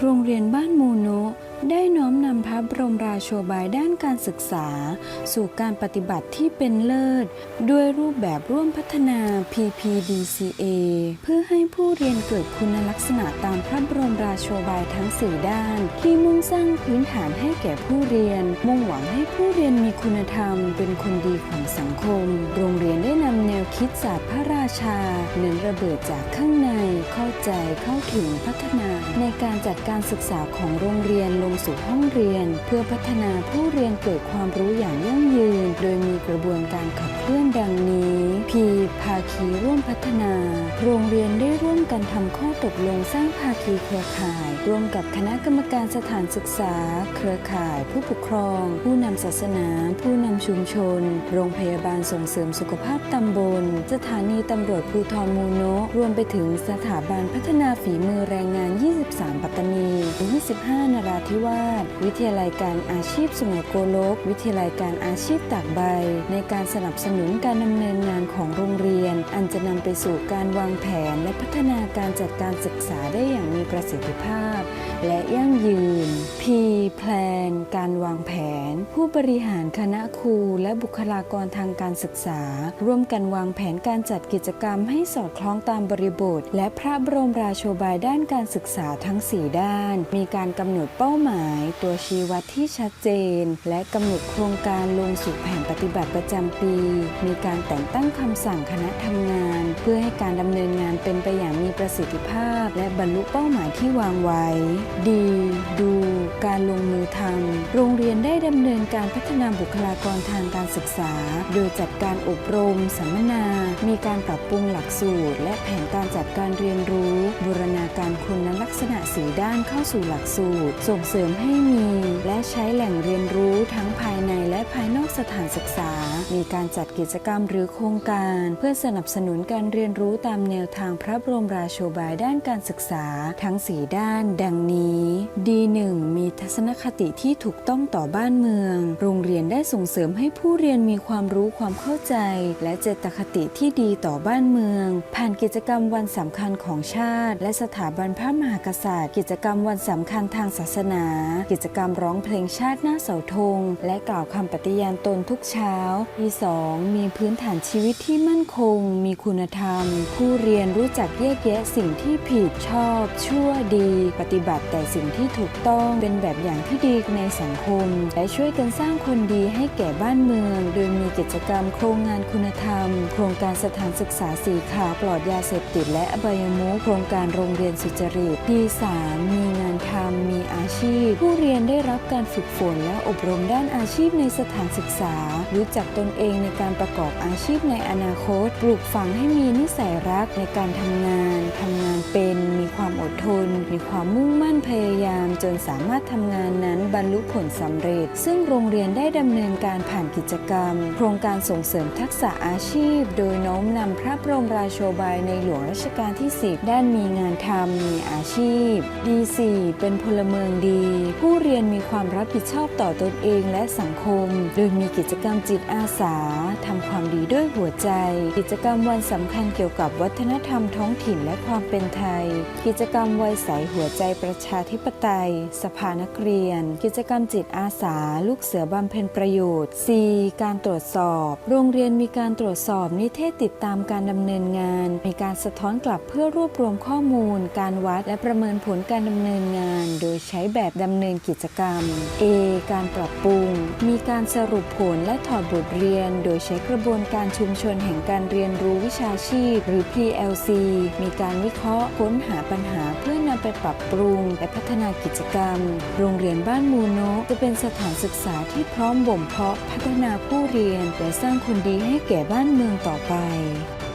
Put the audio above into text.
โรงเรียนบ้านมูโนะ ได้น้อมนำพระบรมราโชบายด้านการศึกษา สู่การปฏิบัติที่เป็นเลิศ ด้วยรูปแบบร่วมพัฒนา PPDCA เพื่อให้ผู้เรียนเกิดคุณลักษณะตามพระบรมราโชบายทั้ง4ด้าน ที่มุ่งสร้างพื้นฐานให้แก่ผู้เรียน มุ่งหวังให้ผู้เรียนมีคุณธรรม เป็นคนดีของสังคม โรงเรียนได้นำแนวคิดศาสตร์พระราชา เน้นระเบิดจากข้างในเข้าใจเข้าถึงพัฒนา ในการจัดการศึกษาของโรงเรียนลงสู่ห้องเรียน เพื่อพัฒนาผู้เรียนเกิดความรู้อย่างยั่งยืน โดยมีกระบวนการขับเคลื่อนดังนี้ P ภาคีร่วมพัฒนา โรงเรียนได้ร่วมกันทำข้อตกลงสร้างภาคีเครือข่าย ร่วมกับคณะกรรมการสถานศึกษา เครือข่าย ผู้ปกครอง ผู้นำศาสนา ผู้นำชุมชน โรงพยาบาลส่งเสริมสุขภาพตำบล สถานีตำรวจภูทรมูโนะรวมไปถึงสถาบันพัฒนาฝีมือแรงงาน 23 ปัตตานี 25 นราธิวาส วิทยาลัยการอาชีพสุงโกลก วิทยาลัยการอาชีพตากใบ ในการสนับสนุนการดำเนินงานของของโรงเรียน อันจะนำไปสู่การวางแผนและพัฒนาการจัดการศึกษาได้อย่างมีประสิทธิภาพ และยั่งยืน P Plan การวางแผน ผู้บริหารคณะครูและบุคลากรทางการศึกษา ร่วมกันวางแผนการจัดกิจกรรมให้สอดคล้องตามบริบท และพระบรมราโชบายด้านการศึกษาทั้ง 4 ด้าน มีการกำหนดเป้าหมาย ตัวชี้วัดที่ชัดเจน และกำหนดโครงการลงสู่แผนปฏิบัติประจำปี มีการแต่งตั้งคำสั่งคณะทำงาน เพื่อให้การดำเนินงานเป็นไปอย่างมีประสิทธิภาพ และบรรลุเป้าหมายที่วางไว้ดี ดู การลงมือทำโรงเรียนได้ดำเนินการพัฒนาบุคลากรทางการศึกษา โดยจัดการอบรมสัมมนา มีการปรับปรุงหลักสูตร และแผนการจัดการเรียนรู้ บูรณาการคุณลักษณะสีด้านเข้าสู่หลักสูตร ส่งเสริมให้มี และใช้แหล่งเรียนรู้ทั้งภายในและภายนอกสถานศึกษา มีการจัดกิจกรรมหรือโครงการ เพื่อสนับสนุนการเรียนรู้ตามแนวทางพระบรมราโชบายด้านการศึกษา ทั้ง4ด้าน ดังนี้ D1 มีทัศนคติที่ถูกต้องต่อบ้านเมือง โรงเรียนได้ส่งเสริมให้ผู้เรียนมีความรู้ความเข้าใจ และเจตคติที่ดีต่อบ้านเมือง ผ่านกิจกรรมวันสำคัญของชาติ และสถาบันพระมหากษัตริย์ กิจกรรมวันสำคัญทางศาสนา กิจกรรมร้องเพลงชาติหน้าเสาธง และกล่าวคำปฏิญาณตนทุกเช้าที่2มีพื้นฐานชีวิตที่มั่นคง มีคุณธรรม ผู้เรียนรู้จักแยกแยะสิ่งที่ผิดชอบ ชั่วดี ปฏิบัติแต่สิ่งที่ถูกต้องเป็นแบบอย่างที่ดีในสังคม และช่วยกันสร้างคนดีให้แก่บ้านเมือง โดยมีกิจกรรมโครงงานคุณธรรม โครงการสถานศึกษาสีขาวปลอดยาเสพติดและอบายมุขโครงการโรงเรียนสุจริตที่สามมีงานทำมีอาชีพ ผู้เรียนได้รับการฝึกฝนและอบรมด้านอาชีพในสถานศึกษา รู้จักตนเองในการประกอบอาชีพในอนาคต ปลูกฝังให้มีนิสัยรักในการทำงาน ทำงานเป็น มีความอดทน มีความมุ่งมั่นพยายาม จนสามารถทำงานนั้นบรรลุผลสำเร็จ ซึ่งโรงเรียนได้ดำเนินการผ่านกิจกรรม โครงการส่งเสริมทักษะอาชีพ โดยโน้มนำพระบรมราโชบายในหลวงรัชกาลที่ 10 ด้านมีงานทำมีอาชีพ D4 เป็นพลเมืองดี ผู้เรียนมีความรับผิดชอบต่อตนเองและสังคม โดยมีกิจกรรมจิตอาสาทำความดีด้วยหัวใจ กิจกรรมวันสำคัญเกี่ยวกับวัฒนธรรมท้องถิ่นและความเป็นไทย กิจกรรมวัยใสหัวใจประชาธิปไตย สภานักเรียน กิจกรรมจิตอาสา ลูกเสือบำเพ็ญประโยชน์ C การตรวจสอบ โรงเรียนมีการตรวจสอบนิเทศติดตามการดำเนินงาน มีการสะท้อนกลับเพื่อรวบรวมข้อมูล การวัดและประเมินผลการดำเนินงานโดยใช้แบบดำเนินกิจกรรม A การปรับปรุง มีการสรุปผลและถอดบทเรียน โดยใช้กระบวนการชุมชนแห่งการเรียนรู้วิชาชีพ หรือ PLC มีการวิเคราะห์ค้นหาปัญหาเพื่อนำไปปรับปรุง และพัฒนากิจกรรม โรงเรียนบ้านมูโนะจะเป็นสถานศึกษาที่พร้อมบ่มเพาะพัฒนาผู้เรียนและสร้างคนดีให้แก่บ้านเมืองต่อไป